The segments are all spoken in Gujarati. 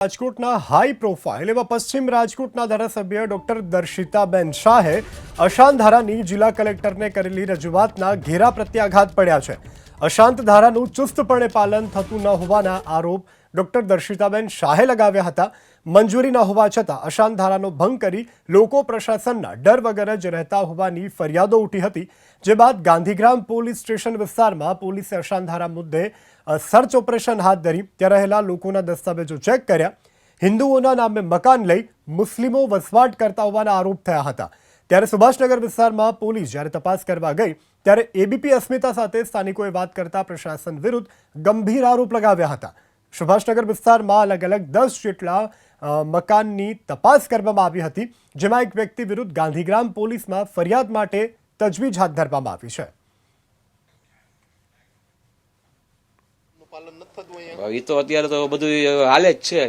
રાજકોટના હાઈ પ્રોફાઇલ એવા પશ્ચિમ રાજકોટના ધારાસભ્ય ડોક્ટર દર્શિતાબેન શાહે અશાંત ધારાની જિલ્લા કલેક્ટરને કરેલી રજૂઆતના ઘેરા પ્રત્યાઘાત પડ્યા છે. અશાંત ધારાનું ચુસ્તપણે પાલન થતું ન હોવાના આરોપ ડોક્ટર દર્શિતાબેન શાહે લગાવ્યા હતા. મંજૂરી ન હોવા છતાં અશાંત ધારાનો ભંગ કરી લોકો પ્રશાસનના ડર વગર જ રહેતા હોવાની ફરિયાદો ઉઠી હતી, જે બાદ ગાંધીગ્રામ પોલીસ સ્ટેશન વિસ્તારમાં પોલીસે અશાંત ધારા મુદ્દે સર્ચ ઓપરેશન હાથ ધરી, ત્યાં રહેલા લોકોના દસ્તાવેજો ચેક કર્યા. હિન્દુઓના નામે મકાન લઈ મુસ્લિમો વસવાટ કરતા હોવાના આરોપ થયા હતા. ત્યારે સુભાષનગર વિસ્તારમાં પોલીસ જ્યારે તપાસ કરવા ગઈ, ત્યારે એબીપી અસ્મિતા સાથે સ્થાનિકોએ વાત કરતા પ્રશાસન વિરુદ્ધ ગંભીર આરોપ લગાવ્યા હતા. સુભાષનગર વિસ્તારમાં અલગ અલગ દસ જેટલા મકાનની તપાસ કરવામાં આવી હતી જેમાં એક વ્યક્તિ વિરુદ્ધ ગાંધીગ્રામ પોલીસમાં ફરિયાદ માટે તજવીજ હાથ ધરવામાં આવી છે. પાલન નથી થતું અહીંયા એ તો અત્યારે તો બધું હાલે જ છે.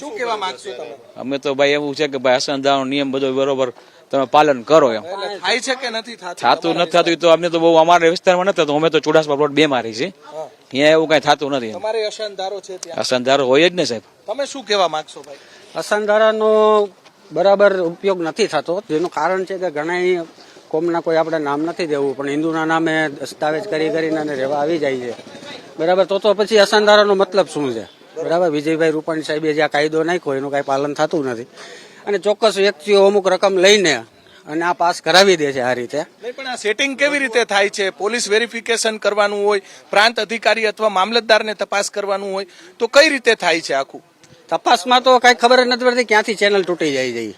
શું કહેવા માંગશો તમે? અમે તો ભાઈ એવું છે કે ભાઈ અસંધાનો નિયમ બધો બરોબર તમે પાલન કરો એમ. થાય છે કે નથી થતું થતું નથી થતું તો અમને તો બહુ અમારા વિસ્તારમાં નથી અમે તો ચુડાસમા પ્લોટ બે મારી છે. અહીંયા એવું કઈ થતું નથી. તમારે અશાંધારો છે ત્યાં? અસંધારો હોય જ ને સાહેબ. તમે શું કહેવા માંગશો ભાઈ? અસંધારાનો બરાબર ઉપયોગ નથી થતો. જેનું કારણ છે કે ઘણા કોમના કોઈ આપણે નામ નથી દેવું પણ હિન્દુના નામે દસ્તાવેજ કરી કરીને અને રહેવા આવી જાય છે. બરાબર તો તો પછી અસંધારાનો મતલબ શું છે? બરાબર વિજયભાઈ રૂપાણી સાહેબે જે આ કાયદો નાખ્યો એનું કાંઈ પાલન થતું નથી. અને ચોક્કસ વ્યક્તિઓ અમુક રકમ લઈને અને આ પાસ કરાવી દે છે આ રીતે. નહીં પણ આ સેટિંગ કેવી રીતે થાય છે? પોલીસ વેરિફિકેશન કરવાનું હોય પ્રાંત અધિકારી અથવા મામલતદારને તપાસ કરવાનું હોય તો કઈ રીતે થાય છે આખું? તપાસમાં તો કાંઈ ખબર નથી પડતી ક્યાંથી ચેનલ તૂટી જાય જઈ.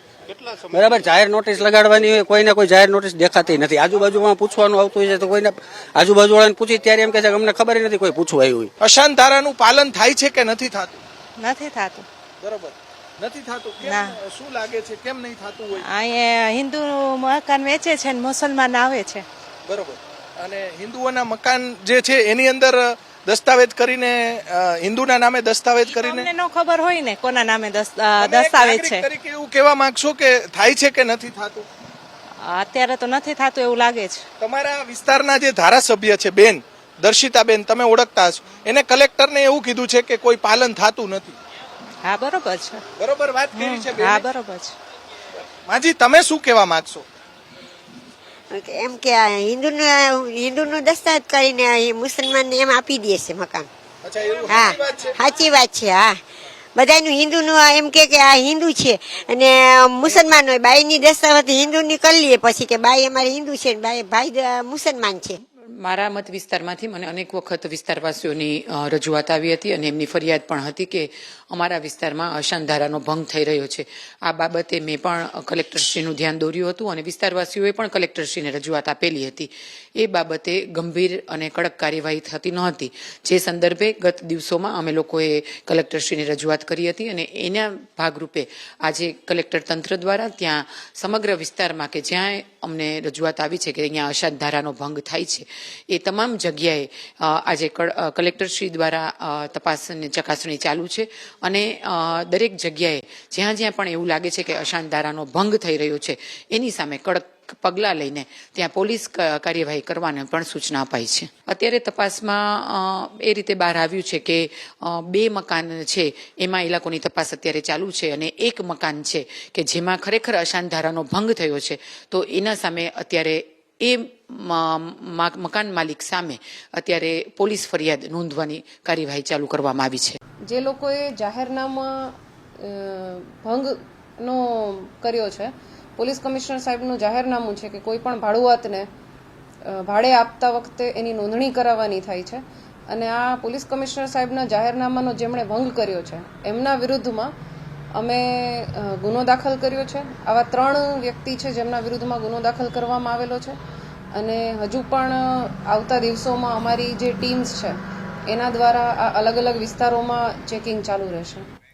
બરાબર જાહેર નોટિસ લગાડવાની હોય કોઈને કોઈ જાહેર નોટિસ દેખાતી નથી. આજુબાજુમાં પૂછવાનું આવતું હોય છે તો કોઈને આજુબાજુ વાળાને પૂછી ત્યારે એમ કે છે કે અમને ખબર નથી કોઈ પૂછવું આવ્યું હોય. અશાંત ધારાનું પાલન થાય છે કે નથી થતું? નથી થતું. બરોબર. નથી થતું. કેમ શું લાગે છે? કેમ નહીં થતું હોય? અહીંયા હિન્દુ મકાન વેચે છે ને મુસલમાન આવે છે. બરોબર. અને હિન્દુઓના મકાન જે છે એની અંદર દસ્તાવેજ કરીને હિન્દુના નામે દસ્તાવેજ કરીને એનો નો ખબર હોય ને કોના નામે દસ્તાવેજ છે. તરીકે એવું કહેવા માંગશો કે થાય છે કે નથી થતું? અત્યારે તો નથી થતું એવું લાગે છે. તમારા વિસ્તારના જે ધારાસભ્ય છે બેન દર્શિતાબેન તમે ઓળખતા હશો. એને કલેક્ટરને એવું કીધું છે કે કોઈ પાલન થતું નથી. હા બરોબર છે. બરોબર વાત કરી છે હા બરોબર છે. માજી તમે શું કહેવા માંગશો? એમ કે આ હિન્દુનું હિન્દુનું દસ્તાવેજ કરીને મુસલમાનને એમ આપી દે છે મકાન. અચ્છા એવું હા સાચી વાત છે. સાચી વાત છે હા. બધાનું હિન્દુનું આ એમ કે કે આ હિન્દુ છે. અને મુસલમાન હોય બાઈની દસ્તાવેજ હિન્દુની કરી લઈએ પછી કે બાઈ અમારે હિન્દુ છે ને બાઈ ભાઈ દ- મુસલમાન છે. મારા મત વિસ્તારમાંથી મને અનેક વખત વિસ્તારવાસીઓની રજૂઆત આવી હતી અને એમની ફરિયાદ પણ હતી કે અમારા વિસ્તારમાં અશાંત ધારાનો ભંગ થઈ રહ્યો છે. આ બાબતે મેં પણ કલેક્ટરશ્રીનું ધ્યાન દોર્યું હતું અને વિસ્તારવાસીઓએ પણ કલેક્ટરશ્રીને રજૂઆત આપેલી હતી. એ બાબતે ગંભીર અને કડક કાર્યવાહી થતી નહોતી. જે સંદર્ભે ગત દિવસોમાં અમે લોકોએ કલેક્ટરશ્રીને રજૂઆત કરી હતી અને એના ભાગરૂપે આજે કલેક્ટર તંત્ર દ્વારા ત્યાં સમગ્ર વિસ્તારમાં કે જ્યાં અમને રજૂઆત આવી છે કે અહીંયા અશાંત ધારાનો ભંગ થાય છે એ તમામ જગ્યાએ આજે કલેક્ટરશ્રી દ્વારા તપાસની તપાસ ચકાસણી ચાલુ છે અને દરેક જગ્યાએ જ્યાં જ્યાં પણ એવું લાગે છે કે અશાંત ધારાનો ભંગ થઈ રહ્યો છે, એની સામે કડક પગલાં લઈને ત્યાં પોલીસ કાર્યવાહી કરવાની પણ સૂચના અપાઈ છે. અત્યારે તપાસમાં એ રીતે બહાર આવ્યું છે કે બે મકાન છે, એમાં એ લોકોની તપાસ અત્યારે ચાલુ છે અને એક મકાન છે કે જેમાં ખરેખર અશાંત ધારાનો ભંગ થયો છે, તો એના સામે અત્યારે એ મકાન માલિક સામે અત્યારે પોલીસ ફરિયાદ નોંધવાની કાર્યવાહી ચાલુ કરવામાં આવી છે. જે લોકોએ જાહેરનામા ભંગનો કર્યો છે, પોલીસ કમિશનર સાહેબનું જાહેરનામું છે કે કોઈ પણ ભાડુઆતને ભાડે આપતા વખતે એની નોંધણી કરાવવાની થાય છે. અને આ પોલીસ કમિશનર સાહેબના જાહેરનામાનો જેમણે ભંગ કર્યો છે, એમના વિરુદ્ધમાં અમે ગુનો દાખલ કર્યો છે. આવા ત્રણ વ્યક્તિ છે જેમના વિરુદ્ધમાં ગુનો દાખલ કરવામાં આવેલો છે. અને હજુ પણ આવતા દિવસોમાં અમારી જે ટીમ્સ છે, એના દ્વારા આ અલગ અલગ વિસ્તારોમાં ચેકિંગ ચાલુ રહેશે.